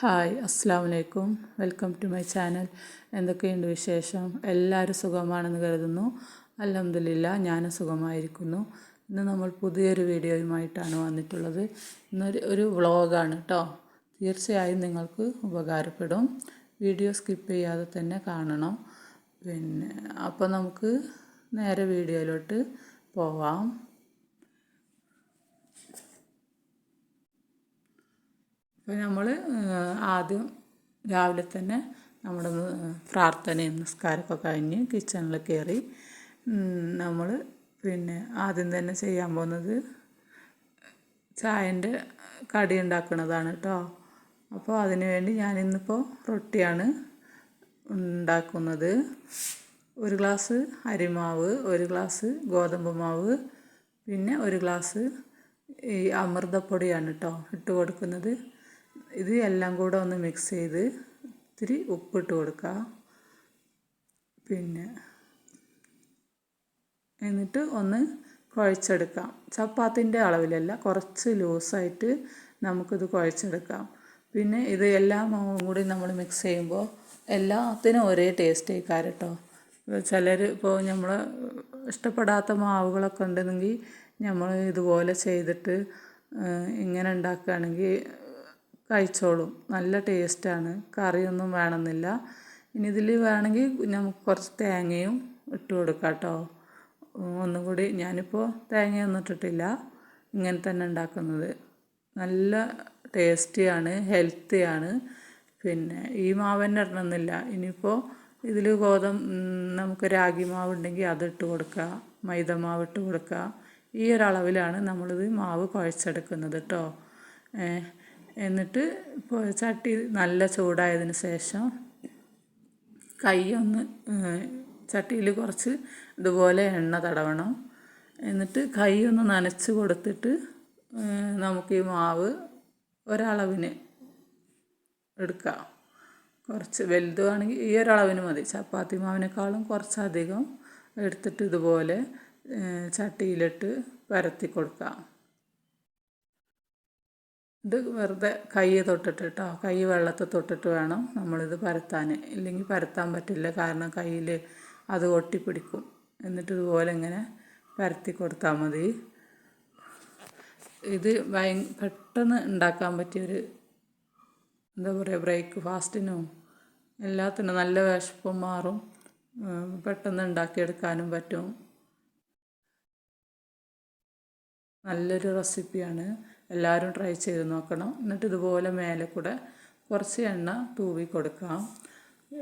Hi അസ്സാം വലൈക്കും welcome to my channel. എന്തൊക്കെയുണ്ട് വിശേഷം? എല്ലാവരും സുഖമാണെന്ന് കരുതുന്നു. അലഹമില്ല ഞാനും സുഖമായിരിക്കുന്നു. ഇന്ന് നമ്മൾ പുതിയൊരു വീഡിയോയുമായിട്ടാണ് വന്നിട്ടുള്ളത്. ഇന്നൊരു ഒരു വ്ളോഗാണ് കേട്ടോ തീർച്ചയായും നിങ്ങൾക്ക് ഉപകാരപ്പെടും. വീഡിയോ സ്കിപ്പ് ചെയ്യാതെ തന്നെ കാണണം. പിന്നെ അപ്പോൾ നമുക്ക് നേരെ വീഡിയോയിലോട്ട് പോവാം. നമ്മൾ ആദ്യം രാവിലെ തന്നെ നമ്മുടെ പ്രാർത്ഥനയും നിസ്കാരമൊക്കെ കഴിഞ്ഞ് കിച്ചണിൽ കയറി നമ്മൾ പിന്നെ ആദ്യം തന്നെ ചെയ്യാൻ പോകുന്നത് ചായന്റെ കടി ഉണ്ടാക്കുന്നതാണ് കേട്ടോ അപ്പോൾ അതിന് വേണ്ടി ഞാനിന്നിപ്പോൾ റൊട്ടിയാണ് ഉണ്ടാക്കുന്നത്. ഒരു ഗ്ലാസ് അരിമാവ് ഒരു ഗ്ലാസ് ഗോതമ്പ് മാവ് പിന്നെ ഒരു ഗ്ലാസ് ഈ അമൃതപ്പൊടിയാണ് കേട്ടോ ഇട്ട് കൊടുക്കുന്നത്. ഇത് എല്ലാം കൂടെ ഒന്ന് മിക്സ് ചെയ്ത് ഇത്തിരി ഉപ്പിട്ട് കൊടുക്കുക പിന്നെ എന്നിട്ട് ഒന്ന് കുഴച്ചെടുക്കാം. ചപ്പാത്തിന്റെ അളവിലല്ല കുറച്ച് ലൂസായിട്ട് നമുക്കിത് കുഴച്ചെടുക്കാം. പിന്നെ ഇത് എല്ലാ മാവും കൂടി നമ്മൾ മിക്സ് ചെയ്യുമ്പോൾ എല്ലാത്തിനും ഒരേ ടേസ്റ്റ് ആയിക്കാർ കേട്ടോ. ചിലർ ഇപ്പോൾ നമ്മൾ ഇഷ്ടപ്പെടാത്ത മാവുകളൊക്കെ ഉണ്ടെങ്കിൽ നമ്മൾ ഇതുപോലെ ചെയ്തിട്ട് ഇങ്ങനെ ഉണ്ടാക്കുകയാണെങ്കിൽ കഴിച്ചോളും. നല്ല ടേസ്റ്റാണ്. കറിയൊന്നും വേണമെന്നില്ല. ഇനി ഇതിൽ വേണമെങ്കിൽ നമുക്ക് കുറച്ച് തേങ്ങയും ഇട്ട് കൊടുക്കാം കേട്ടോ. ഒന്നും കൂടി ഞാനിപ്പോൾ തേങ്ങയൊന്നും ഇട്ടിട്ടില്ല. ഇങ്ങനെ തന്നെ ഉണ്ടാക്കുന്നത്. നല്ല ടേസ്റ്റിയാണ് ഹെൽത്തിയാണ്. പിന്നെ ഈ മാവ് തന്നെ ഇടണമെന്നില്ല. ഇനിയിപ്പോൾ ഇതിൽ ഗോതമ്പ് നമുക്ക് രാഗി മാവ് ഉണ്ടെങ്കിൽ അത് ഇട്ട് കൊടുക്കുക മൈദ മാവ് ഇട്ട് കൊടുക്കുക. ഈ ഒരളവിലാണ് നമ്മളിത് മാവ് കുഴച്ചെടുക്കുന്നത് കേട്ടോ. എന്നിട്ട് ചട്ടി നല്ല ചൂടായതിന് ശേഷം കൈ ഒന്ന് ചട്ടിയിൽ കുറച്ച് ഇതുപോലെ എണ്ണ തടവണം. എന്നിട്ട് കൈ ഒന്ന് നനച്ച് കൊടുത്തിട്ട് നമുക്ക് ഈ മാവ് ഒരളവിന് എടുക്കാം. കുറച്ച് വലുതുവാണെങ്കിൽ ഈ ഒരളവിന് മതി. ചപ്പാത്തി മാവിനേക്കാളും കുറച്ചധികം എടുത്തിട്ട് ഇതുപോലെ ചട്ടിയിലിട്ട് പരത്തി കൊടുക്കാം. ഇത് വെറുതെ കൈ തൊട്ടിട്ട് കേട്ടോ കൈ വെള്ളത്തിൽ തൊട്ടിട്ട് വേണം നമ്മളിത് പരത്താൻ. ഇല്ലെങ്കിൽ പരത്താൻ പറ്റില്ല. കാരണം കയ്യിൽ അത് ഒട്ടിപ്പിടിക്കും. എന്നിട്ട് ഇതുപോലെ ഇങ്ങനെ പരത്തി കൊടുത്താൽ മതി. ഇത് ഭയ പെട്ടെന്ന് ഉണ്ടാക്കാൻ പറ്റിയൊരു എന്താ പറയുക ബ്രേക്ക് ഫാസ്റ്റിനും എല്ലാത്തിനും നല്ല വിശപ്പും മാറും. പെട്ടെന്ന് ഉണ്ടാക്കിയെടുക്കാനും പറ്റും. നല്ലൊരു റെസിപ്പിയാണ്. എല്ലാവരും ട്രൈ ചെയ്ത് നോക്കണം. എന്നിട്ട് ഇതുപോലെ മേലെ കൂടെ കുറച്ച് എണ്ണ തൂവി കൊടുക്കാം.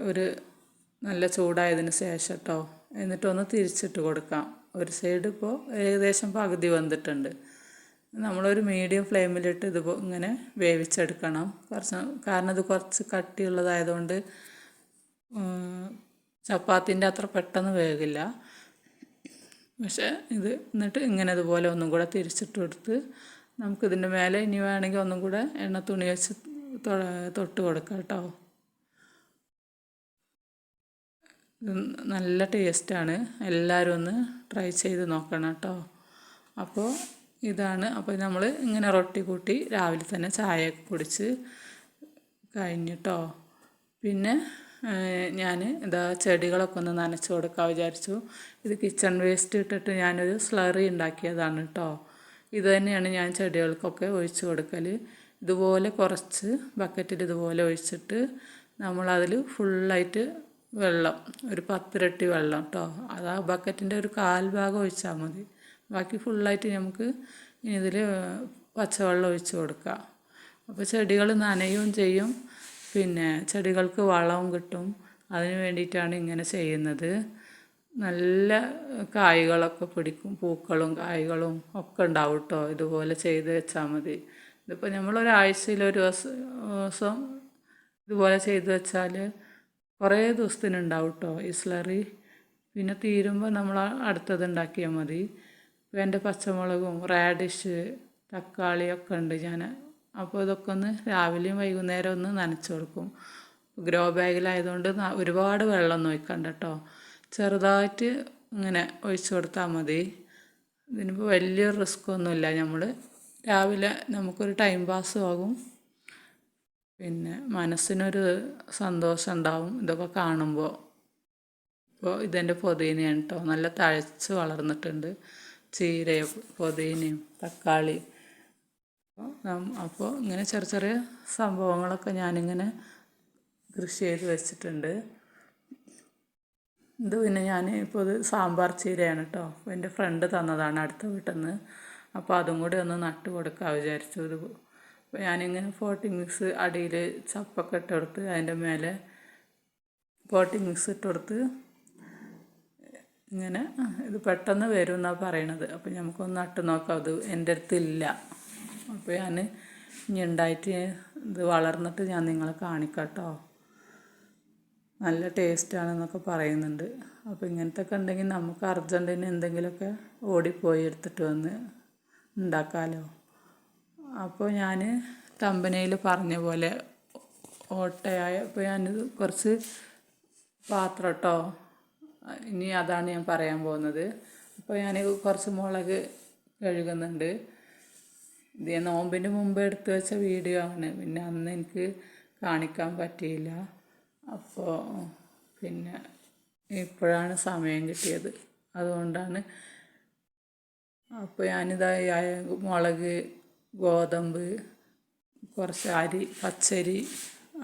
ഒരു നല്ല ചൂടായതിന് ശേഷം കേട്ടോ എന്നിട്ടൊന്ന് തിരിച്ചിട്ട് കൊടുക്കാം. ഒരു സൈഡ് ഇപ്പോൾ ഏകദേശം പകുതി വന്നിട്ടുണ്ട്. നമ്മളൊരു മീഡിയം ഫ്ലെയിമിലിട്ട് ഇത് ഇങ്ങനെ വേവിച്ചെടുക്കണം. കുറച്ച് കാരണം ഇത് കുറച്ച് കട്ടിയുള്ളതായതുകൊണ്ട് ചപ്പാത്തിന്റെ അത്ര പെട്ടെന്ന് വേകില്ല പക്ഷേ ഇത് എന്നിട്ട് ഇങ്ങനെ ഇതുപോലെ ഒന്നും കൂടെ തിരിച്ചിട്ട് കൊടുത്ത് നമുക്കിതിന്റെ മേലെ ഇനി വേണമെങ്കിൽ ഒന്നും കൂടെ എണ്ണ തുണി വെച്ച് തൊട്ട് കൊടുക്കാം കേട്ടോ. നല്ല ടേസ്റ്റാണ്. എല്ലാവരും ഒന്ന് ട്രൈ ചെയ്ത് നോക്കണം കേട്ടോ. അപ്പോൾ ഇതാണ്. അപ്പോൾ നമ്മൾ ഇങ്ങനെ റൊട്ടി കൂട്ടി രാവിലെ തന്നെ ചായ കുടിച്ച് കഴിഞ്ഞിട്ടോ പിന്നെ ഞാൻ ഇതാ ചെടികളൊക്കെ ഒന്ന് നനച്ച് കൊടുക്കാൻ വിചാരിച്ചു. ഇത് കിച്ചൺ വേസ്റ്റ് ഇട്ടിട്ട് ഞാനൊരു സ്ലറി ഉണ്ടാക്കിയതാണ് കേട്ടോ ഇത് തന്നെയാണ് ഞാൻ ചെടികൾക്കൊക്കെ ഒഴിച്ചു കൊടുക്കൽ ഇതുപോലെ കുറച്ച് ബക്കറ്റിൽ ഇതുപോലെ ഒഴിച്ചിട്ട് നമ്മളതിൽ ഫുള്ളായിട്ട് വെള്ളം ഒരു പത്തിരട്ടി വെള്ളം കേട്ടോ അത് ആ ബക്കറ്റിന്റെ ഒരു കാൽഭാഗം ഒഴിച്ചാൽ മതി. ബാക്കി ഫുള്ളായിട്ട് നമുക്ക് ഇനി ഇതിൽ പച്ചവെള്ളം ഒഴിച്ച് കൊടുക്കാം. അപ്പോൾ ചെടികൾ നനയും ചെയ്യും. പിന്നെ ചെടികൾക്ക് വളവും കിട്ടും. അതിന് വേണ്ടിയിട്ടാണ് ഇങ്ങനെ ചെയ്യുന്നത്. നല്ല കായ്കളൊക്കെ പിടിക്കും പൂക്കളും കായ്കളും ഒക്കെ ഉണ്ടാവും കേട്ടോ ഇതുപോലെ ചെയ്ത് വെച്ചാൽ മതി. ഇതിപ്പോൾ നമ്മളൊരാഴ്ചയിൽ ഒരു ദിവസം ഇതുപോലെ ചെയ്ത് വെച്ചാൽ കുറേ ദിവസത്തിനുണ്ടാവും കേട്ടോ ഈ സ്ലറി. പിന്നെ തീരുമ്പോൾ നമ്മൾ അടുത്തത് ഉണ്ടാക്കിയാൽ മതി. ഇപ്പോൾ എന്റെ പച്ചമുളകും റാഡിഷ് തക്കാളിയൊക്കെ ഉണ്ട് ഞാൻ അപ്പോൾ ഇതൊക്കെ ഒന്ന് രാവിലെയും വൈകുന്നേരം ഒന്ന് നനച്ചു കൊടുക്കും. ഗ്രോ ബാഗിലായതുകൊണ്ട് ഒരുപാട് വെള്ളം ഒഴിക്കണ്ട കേട്ടോ ചെറുതായിട്ട് ഇങ്ങനെ ഒഴിച്ചു കൊടുത്താൽ മതി. ഇതിനിപ്പോൾ വലിയ റിസ്ക് ഒന്നുമില്ല നമ്മൾ രാവിലെ നമുക്കൊരു ടൈം പാസ്സും ആകും. പിന്നെ മനസ്സിനൊരു സന്തോഷം ഉണ്ടാവും. ഇതൊക്കെ കാണുമ്പോൾ ഇപ്പോൾ ഇതെന്റെ പൊതീനയാണ് കേട്ടോ നല്ല തഴച്ച് വളർന്നിട്ടുണ്ട്. ചീരയും പൊതീനയും തക്കാളി. അപ്പോൾ ഇങ്ങനെ ചെറിയ ചെറിയ സംഭവങ്ങളൊക്കെ ഞാനിങ്ങനെ കൃഷി ചെയ്ത് വെച്ചിട്ടുണ്ട്. ഇത് പിന്നെ ഞാൻ ഇപ്പോൾ ഇത് സാമ്പാർ ചീരയാണ് കേട്ടോ എന്റെ ഫ്രണ്ട് തന്നതാണ് അടുത്ത വീട്ടിൽ നിന്ന് അപ്പോൾ അതും കൂടി ഒന്ന് നട്ട് കൊടുക്കാൻ വിചാരിച്ചു. ഇത് ഞാനിങ്ങനെ പോട്ടിംഗ് മിക്സ് അടിയിൽ ചപ്പൊക്കെ ഇട്ട് കൊടുത്ത് അതിന്റെ മേലെ പോട്ടിംഗ് മിക്സ് ഇട്ട് കൊടുത്ത് ഇങ്ങനെ ഇത് പെട്ടെന്ന് വരും എന്നാണ് പറയണത്. അപ്പോൾ നമുക്കൊന്ന് നട്ട് നോക്കാം. അത് എന്റെ അടുത്തില്ല അപ്പോൾ ഞാൻ ഇനി ഉണ്ടായിട്ട് ഇത് വളർന്നിട്ട് ഞാൻ നിങ്ങളെ കാണിക്കാം കേട്ടോ നല്ല ടേസ്റ്റാണെന്നൊക്കെ പറയുന്നുണ്ട്. അപ്പോൾ ഇങ്ങനത്തെ ഒക്കെ ഉണ്ടെങ്കിൽ നമുക്ക് അർജന്റിന് എന്തെങ്കിലുമൊക്കെ ഓടിപ്പോയി എടുത്തിട്ട് വന്ന് ഉണ്ടാക്കാമല്ലോ അപ്പോൾ ഞാൻ കമ്പനിയിൽ പറഞ്ഞ പോലെ ഓട്ടയായ ഇപ്പോൾ ഞാൻ കുറച്ച് പാത്രം കേട്ടോ ഇനി അതാണ് ഞാൻ പറയാൻ പോകുന്നത്. അപ്പോൾ ഞാൻ കുറച്ച് മുളക് കഴുകുന്നുണ്ട്. ഇത് നോമ്പിന് മുമ്പ് എടുത്തു വെച്ച വീഡിയോ ആണ്. പിന്നെ അന്ന് എനിക്ക് കാണിക്കാൻ പറ്റിയില്ല. അപ്പോൾ പിന്നെ ഇപ്പോഴാണ് സമയം കിട്ടിയത്. അതുകൊണ്ടാണ് അപ്പോൾ ഞാനിതായി മുളക് ഗോതമ്പ് കുറച്ച് അരി പച്ചരി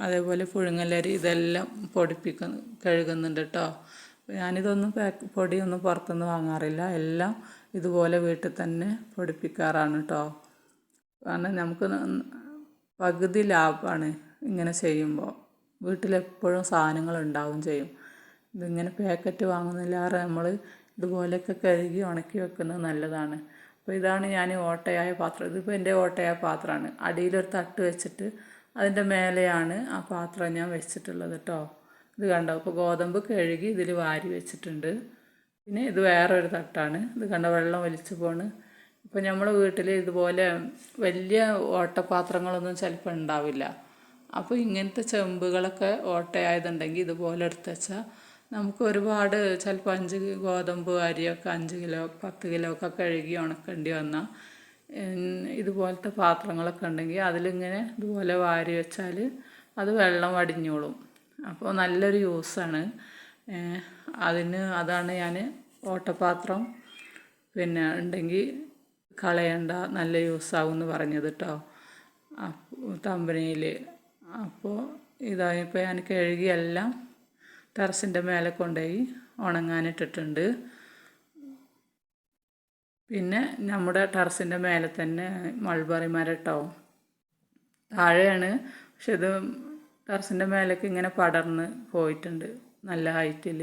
അതേപോലെ പുഴുങ്ങലരി ഇതെല്ലാം പൊടിപ്പിക്കുന്നു കഴുകുന്നുണ്ട് കേട്ടോ ഞാനിതൊന്നും പാക്ക് പൊടിയൊന്നും പുറത്തുനിന്ന് വാങ്ങാറില്ല. എല്ലാം ഇതുപോലെ വീട്ടിൽ തന്നെ പൊടിപ്പിക്കാറാണ് കേട്ടോ കാരണം നമുക്ക് പകുതി ലാഭമാണ് ഇങ്ങനെ ചെയ്യുമ്പോൾ വീട്ടിലെപ്പോഴും സാധനങ്ങൾ ഉണ്ടാവുകയും ചെയ്യും. ഇതിങ്ങനെ പാക്കറ്റ് വാങ്ങുന്നില്ലാറെ നമ്മൾ ഇതുപോലെയൊക്കെ കഴുകി ഉണക്കി വെക്കുന്നത് നല്ലതാണ്. അപ്പോൾ ഇതാണ് ഞാൻ ഓട്ടയായ പാത്രം. ഇതിപ്പോൾ എന്റെ ഓട്ടയായ പാത്രമാണ്. അടിയിലൊരു തട്ട് വെച്ചിട്ട് അതിന്റെ മേലെയാണ് ആ പാത്രം ഞാൻ വെച്ചിട്ടുള്ളത് കേട്ടോ ഇത് കണ്ടോ? ഇപ്പോൾ ഗോതമ്പ് കഴുകി ഇതിൽ വാരി വെച്ചിട്ടുണ്ട്. പിന്നെ ഇത് വേറൊരു തട്ടാണ്. ഇത് കണ്ട? വെള്ളം വലിച്ചു പോണ്. ഇപ്പോൾ നമ്മൾ വീട്ടിൽ ഇതുപോലെ വലിയ ഓട്ടപാത്രങ്ങളൊന്നും ചിലപ്പോൾ ഉണ്ടാവില്ല. അപ്പോൾ ഇങ്ങനത്തെ ചെമ്പുകളൊക്കെ ഓട്ടയായതുണ്ടെങ്കിൽ ഇതുപോലെ എടുത്ത് വെച്ചാൽ നമുക്ക് ഒരുപാട് ചിലപ്പോൾ അഞ്ച് ഗോതമ്പ് അരിയൊക്കെ അഞ്ച് കിലോ പത്ത് കിലോ ഒക്കെ കഴുകി ഉണക്കേണ്ടി വന്നാൽ ഇതുപോലത്തെ പാത്രങ്ങളൊക്കെ ഉണ്ടെങ്കിൽ അതിലിങ്ങനെ ഇതുപോലെ വാരി വെച്ചാൽ അത് വെള്ളം വടിഞ്ഞോളും അപ്പോൾ നല്ലൊരു യൂസാണ് അതിന് അതാണ് ഞാൻ ഓട്ടപാത്രം പിന്നെ ഉണ്ടെങ്കിൽ കളയണ്ട നല്ല യൂസാവും എന്ന് പറഞ്ഞത് കേട്ടോ കമ്പനിയിൽ അപ്പോൾ ഇതായപ്പോൾ ഞാൻ കഴുകിയെല്ലാം ടെറസിന്റെ മേലെ കൊണ്ടുപോയി ഉണങ്ങാനിട്ടിട്ടുണ്ട്. പിന്നെ നമ്മുടെ ടെറസിന്റെ മേലെ തന്നെ മൾബറി മരം താഴെയാണ് പക്ഷെ ഇത് ടെറസിന്റെ മേലേക്ക് ഇങ്ങനെ പടർന്ന് പോയിട്ടുണ്ട് നല്ല ഹൈറ്റിൽ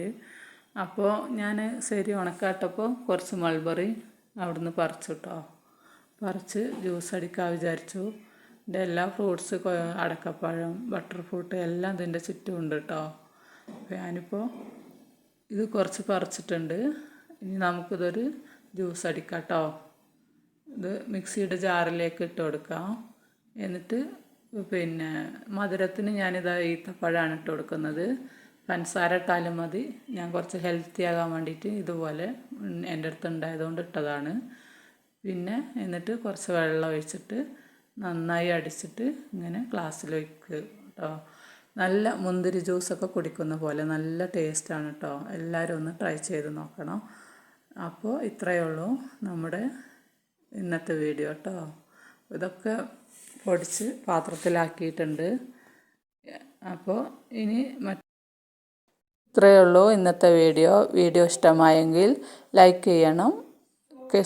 അപ്പോൾ ഞാൻ ശരി ഉണക്കാട്ടപ്പോൾ കുറച്ച് മൾബറി അവിടുന്ന് പറിച്ചു കേട്ടോ പറിച്ച് ജ്യൂസ് അടിക്കാൻ വിചാരിച്ചു. ഇതിന്റെ എല്ലാ ഫ്രൂട്ട്സ് അടക്കപ്പഴം ബട്ടർ ഫ്രൂട്ട് എല്ലാം ഇതിന്റെ ചുറ്റുമുണ്ട് കേട്ടോ അപ്പോൾ ഞാനിപ്പോൾ ഇത് കുറച്ച് പറിച്ചിട്ടുണ്ട്. ഇനി നമുക്കിതൊരു ജ്യൂസ് അടിക്കാം കേട്ടോ ഇത് മിക്സിയുടെ ജാറിലേക്ക് ഇട്ട് കൊടുക്കാം. എന്നിട്ട് പിന്നെ മധുരത്തിന് ഞാനിത് ഈത്തപ്പഴമാണ് ഇട്ട് കൊടുക്കുന്നത്. പഞ്ചസാര ഇട്ടാലും മതി. ഞാൻ കുറച്ച് ഹെൽത്തി ആകാൻ വേണ്ടിയിട്ട് ഇതുപോലെ എന്റെ അടുത്ത് ഉണ്ടായതുകൊണ്ട് ഇട്ടതാണ്. പിന്നെ എന്നിട്ട് കുറച്ച് വെള്ളം ഒഴിച്ചിട്ട് നന്നായി അടിച്ചിട്ട് ഇങ്ങനെ ഗ്ലാസ്സിൽ വയ്ക്കുക കേട്ടോ നല്ല മുന്തിരി ജ്യൂസൊക്കെ കുടിക്കുന്ന പോലെ നല്ല ടേസ്റ്റാണ് കേട്ടോ എല്ലാവരും ഒന്ന് ട്രൈ ചെയ്ത് നോക്കണം. അപ്പോൾ ഇത്രയേ ഉള്ളൂ നമ്മുടെ ഇന്നത്തെ വീഡിയോ കേട്ടോ ഇതൊക്കെ പൊടിച്ച് പാത്രത്തിലാക്കിയിട്ടുണ്ട്. അപ്പോൾ ഇനി മറ്റ് ഇത്രയേ ഉള്ളൂ ഇന്നത്തെ വീഡിയോ. വീഡിയോ ഇഷ്ടമായെങ്കിൽ ലൈക്ക് ചെയ്യണം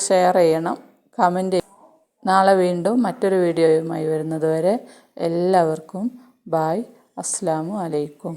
ഷെയർ ചെയ്യണം കമന്റ് നാളെ വീണ്ടും മറ്റൊരു വീഡിയോയുമായി വരുന്നതുവരെ എല്ലാവർക്കും ബായ് അസ്സാം അലൈക്കും.